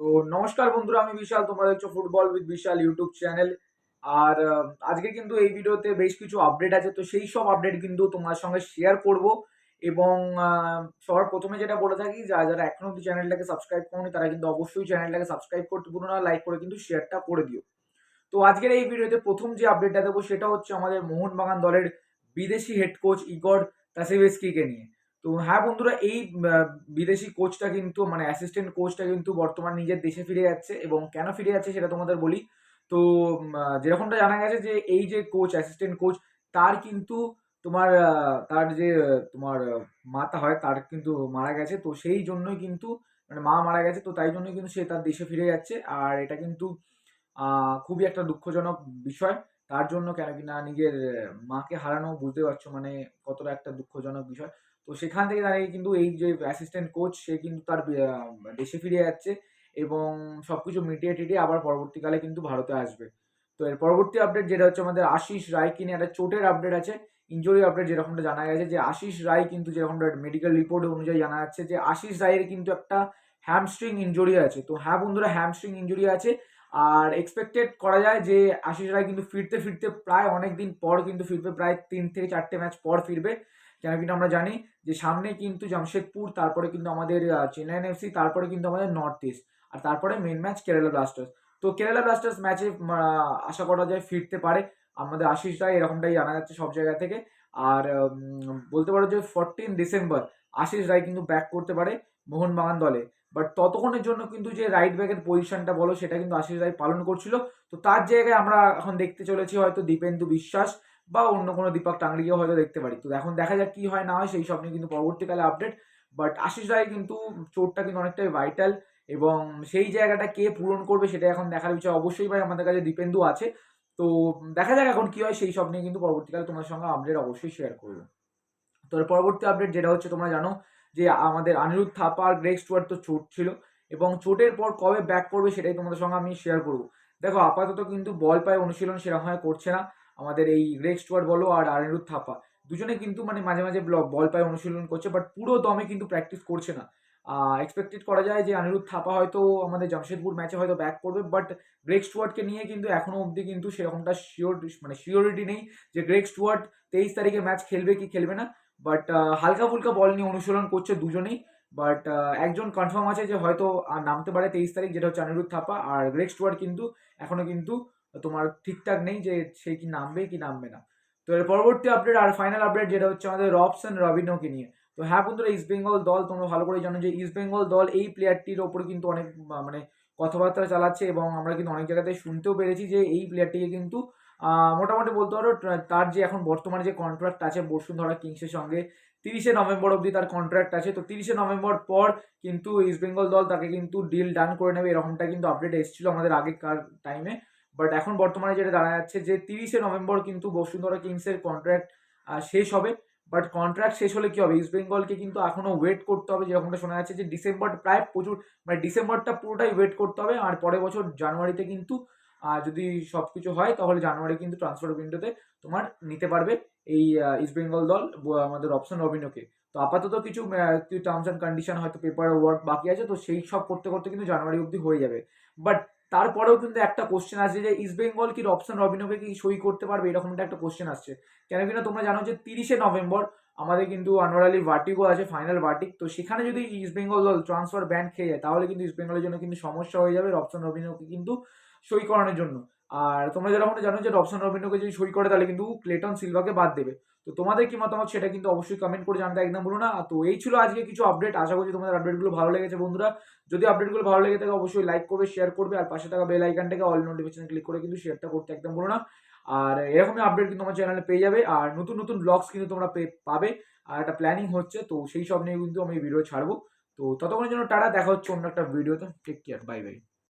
তো নমস্কার বন্ধুরা, আমি বিশাল, তোমরা দেখছ football with Vishal YouTube channel আর আজকে কিন্তু এই ভিডিওতে বেশ কিছু আপডেট আছে, তো সেই সব আপডেট কিন্তু তোমার সঙ্গে শেয়ার করব। এবং সবার প্রথমে যেটা বলে থাকি, যারা যারা এখনও অব্দি চ্যানেলটাকে সাবস্ক্রাইব করনি, তারা কিন্তু অবশ্যই চ্যানেলটাকে সাবস্ক্রাইব করতে ভুলো না লাইক করে কিন্তু শেয়ারটা করে দিও। তো আজকের এই ভিডিওতে প্রথম যে আপডেটটা দেবো, সেটা হচ্ছে আমাদের মোহনবাগান দলের বিদেশি হেড কোচ ইগর তাসিভেস্কিকে নিয়ে। তো হ্যাঁ বন্ধুরা, এই বিদেশি কোচটা কিন্তু মানে অ্যাসিস্ট্যান্ট কোচটা কিন্তু বর্তমান নিজের দেশে ফিরে যাচ্ছে এবং কেন ফিরে যাচ্ছে সেটা তোমাদের বলি। তো যেরকমটা জানা গেছে যে, এই যে কোচ অ্যাসিস্ট্যান্ট কোচ তার কিন্তু তোমার তার যে, তোমার মাতা হয়, তার কিন্তু মারা গেছে। তো সেই জন্যই কিন্তু মানে মা মারা গেছে, তো তাই জন্যই কিন্তু সে তার দেশে ফিরে যাচ্ছে। আর এটা কিন্তু খুবই একটা দুঃখজনক বিষয়। তার জন্য কেন কিনা নিজের মাকে হারানো, বুঝতে পারছ মানে কতটা একটা দুঃখজনক বিষয়। তো সেখান থেকে দাঁড়িয়ে কিন্তু এই যে অ্যাসিস্ট্যান্ট কোচ সে কিন্তু তার দেশে ফিরে যাচ্ছে এবং সব কিছু মিটিয়ে টিটিয়ে আবার পরবর্তীকালে কিন্তু ভারতে আসবে। তো এর পরবর্তী আপডেট যেটা হচ্ছে আমাদের আশিস রায়কে নিয়ে একটা চোটের আপডেট আছে ইঞ্জুরি আপডেট যেরকমটা জানা গেছে যে আশিস রায় কিন্তু যেরকমটা মেডিকেল রিপোর্ট অনুযায়ী জানা যাচ্ছে যে আশিস রায়ের কিন্তু একটা হ্যামস্ট্রিং ইনজুরি আছে। তো হ্যাঁ বন্ধুরা হ্যামস্ট্রিং ইঞ্জুরি আছে। আর এক্সপেক্টেড করা যায় যে আশিস রায় কিন্তু ফিরতে ফিরতে প্রায় অনেক দিন পর কিন্তু ফিরবে, প্রায় তিন থেকে চারটে ম্যাচ পর ফিরবে। কেন কিন্তু আমরা জানি যে সামনে কিন্তু জামশেদপুর, তারপরে কিন্তু আমাদের চেন্নাইন এফসি তারপরে কিন্তু আমাদের নর্থ ইস্ট, আর তারপরে মেন ম্যাচ কেরালা ব্লাস্টার্স তো কেরালা ব্লাস্টার্স ম্যাচে আশা করা যায় ফিরতে পারে। আমাদের আশিস রায় এরকমটাই জানা যাচ্ছে সব জায়গা থেকে। আর বলতে পারো যে ফোরটিন ডিসেম্বর আশিস রায় কিন্তু ব্যাক করতে পারে মোহনবাগান দলে। বাট ততক্ষণের জন্য কিন্তু যে রাইট ব্যাকের পজিশনটা বলো, সেটা কিন্তু আশিস রায় পালন করছিল। তো তার জায়গায় আমরা এখন দেখতে চলেছি হয়তো দীপেন্দু বিশ্বাস বা অন্য কোনো দীপক টাংরিকেও হয়তো দেখতে পারি। তো এখন দেখা যাক কি হয়, না হয় সেই সব নিয়ে কিন্তু পরবর্তীকালে আপডেট বাট আশিস রায় কিন্তু চোটটা কিন্তু অনেকটাই ভাইটাল এবং সেই জায়গাটা কে পূরণ করবে সেটা এখন দেখার বিষয়। অবশ্যই ভাই আমাদের কাছে দীপেন্দু আছে। তো দেখা যাক এখন কি হয়, সেই সব নিয়ে কিন্তু পরবর্তীকালে তোমার সঙ্গে আপডেট অবশ্যই শেয়ার করব। তো পরবর্তী আপডেট যেটা হচ্ছে, তোমরা জানো যে আমাদের অনিরুদ্ধ থাপা আর গ্রেক স্টুয়ার্ট তো চোট ছিল এবং চোটের পর কবে ব্যাক করবে সেটাই তোমাদের সঙ্গে আমি শেয়ার করব। দেখো, আপাতত কিন্তু বল পায়ে অনুশীলন সেরকমভাবে করছে না। আমাদের এই গ্রেক স্টুয়ার্ট বলো আর অনিরুদ্ধ থাপা। দুজনে কিন্তু মানে মাঝে মাঝে বল পায়ে অনুশীলন করছে বাট পুরো দমে কিন্তু প্র্যাকটিস করছে না। এক্সপেক্টেড করা যায় যে অনিরুদ্ধ থাপা হয়তো আমাদের জামশেদপুর ম্যাচে হয়তো ব্যাক করবে বাট গ্রেক স্টুয়ার্টকে নিয়ে কিন্তু এখনও অবধি কিন্তু সেরকমটা শিওর মানে শিওরিটি নেই যে গ্রেক স্টুয়ার্ট তেইশ তারিখে ম্যাচ খেলবে কি খেলবে না। বাট হালকা ফুলকা বল নিয়ে অনুশীলন করছে দুজনেই বাট একজন কনফার্ম আছে যে হয়তো আর নামতে পারে তেইশ তারিখ, যেটা হচ্ছে অনিরুদ্ধ থাপা। আর গ্রেক স্টুয়ার্ট কিন্তু এখনও কিন্তু তোমার ঠিকঠাক নেই যে সে কি নামবে কি নামবে না। তো এর পরবর্তী আপডেট আর ফাইনাল আপডেট যেটা হচ্ছে আমাদের রবসন রবিনোকে নিয়ে। তো হ্যাঁ বন্ধুরা ইস্ট বেঙ্গল দল তোমরা ভালো করে জানো যে ইস্ট বেঙ্গল দল এই প্লেয়ারটির ওপর কিন্তু অনেক মানে কথাবার্তা চালাচ্ছে এবং আমরা কিন্তু অনেক জায়গাতে শুনতেও পেরেছি যে এই প্লেয়ারটিকে কিন্তু মোটামুটি বলতে পারো তার যে এখন বর্তমানে যে কন্ট্রাক্ট আছে বসুন্ধরা কিংসের সঙ্গে, তিরিশে নভেম্বর অবধি তার কন্ট্রাক্ট আছে। তো তিরিশে নভেম্বর পর কিন্তু ইস্ট বেঙ্গল দল তাকে কিন্তু ডিল ডান করে নেবে, এরকমটা কিন্তু আপডেট এসেছিল আমাদের আগেকার টাইমে বাট এখন বর্তমানে যেটা জানা যাচ্ছে যে তিরিশে নভেম্বর কিন্তু বসুন্ধরা কিংসের কন্ট্রাক্ট শেষ হবে। বাট কন্ট্রাক্ট শেষ হলে কি হবে? ইস্ট বেঙ্গলকে কিন্তু এখনও ওয়েট করতে হবে, যেরকমটা শোনা যাচ্ছে যে ডিসেম্বর প্রায় প্রচুর মানে ডিসেম্বরটা পুরোটাই ওয়েট করতে হবে। আর পরের বছর জানুয়ারিতে কিন্তু যদি সব কিছু হয়, তাহলে জানুয়ারি কিন্তু ট্রান্সফার উইন্ডোতে তোমার নিতে পারবে এই ইস্ট বেঙ্গল দল আমাদের অপশন রবিনোকে তো আপাতত কিছু টার্মস অ্যান্ড কন্ডিশন হয়তো পেপার ওয়ার্ক বাকি আছে, তো সেই সব করতে করতে কিন্তু জানুয়ারি অবধি হয়ে যাবে। বাট তারপরেও কিন্তু একটা কোশ্চেন আসছে যে ইস্ট বেঙ্গল কি রবসন রবিনোকে কি সই করতে পারবে? এরকমটা একটা কোশ্চেন আসছে। কেন কিনা তোমরা জানো যে, তিরিশে নভেম্বর আমাদের কিন্তু আনোয়ার আলী ভার্টিকও আছে ফাইনাল ভার্টিক তো সেখানে যদি ইস্ট বেঙ্গল দল ট্রান্সফার ব্যান্ড খেয়ে যায়, তাহলে কিন্তু ইস্ট বেঙ্গলের জন্য কিন্তু সমস্যা হয়ে যাবে রবসন রবিনোকে কিন্তু সই করানোর জন্য। আর তোমরা যারা মনে জানো যে রবসন রবিনোকে যদি সই করে, তাহলে কিন্তু ক্লেটন সিলভাকে বাদ দেবে। তো তোমাদের কি মতামত সেটা কিন্তু অবশ্যই কমেন্ট করে জানতে একদম বলো না। তো এই ছিল আজকে কিছু আপডেট আশা করছি তোমাদের আপডেটগুলো ভালো লেগেছে বন্ধুরা। যদি আপডেটগুলো ভালো লেগে থাকে, অবশ্যই লাইক করবে শেয়ার করবে, আর পাশে থাকা বেল আইকনটাকে অল নোটিফিকেশন ক্লিক করে কিন্তু শেয়ারটা করতে একদম বলো না। আর এরকমই আপডেট কিন্তু আমার চ্যানেলে পেয়ে যাবে। আর নতুন নতুন ব্লগস কিন্তু তোমরা পাবে। আর একটা প্ল্যানিং হচ্ছে, তো সেই সব নিয়ে কিন্তু আমি ভিডিও ছাড়বো। তো ততক্ষণের জন্য টাটা, দেখা হচ্ছে অন্য একটা ভিডিওতে টেক কেয়ার বাই বাই